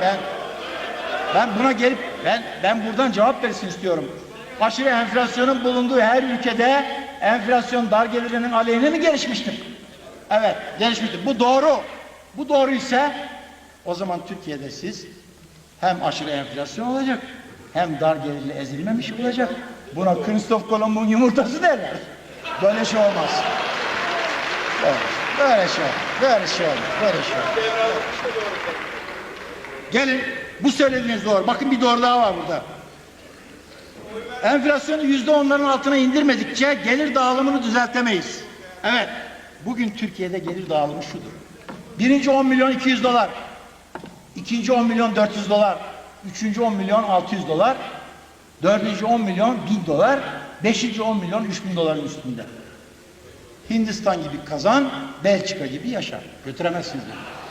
Ben ben buna gelip ben ben buradan cevap versin istiyorum. Aşırı enflasyonun bulunduğu her ülkede enflasyon dar gelirinin aleyhine mi gelişmiştir? Evet, gelişmiştir. Bu doğru. Bu doğru ise o zaman Türkiye'de siz hem aşırı enflasyon olacak hem dar gelirli ezilmemiş olacak. Buna Christoph Kolomb'un yumurtası derler. Böyle şey olmaz. Böyle, böyle şey olmaz. Böyle şey olmaz. Böyle şey olmaz. Gelin bu söylediğiniz doğru. Bakın bir doğru daha var burada. Enflasyonu yüzde onların altına indirmedikçe gelir dağılımını düzeltemeyiz. Evet. Bugün Türkiye'de gelir dağılımı şudur. Birinci 10 milyon 200 dolar. ikinci 10 milyon 400 dolar. Üçüncü 10 milyon 600 dolar. Dördüncü 10 milyon 1000 dolar. Beşinci 10 milyon 3000 doların üstünde. Hindistan gibi kazan, Belçika gibi yaşar. Götüremezsiniz. yani.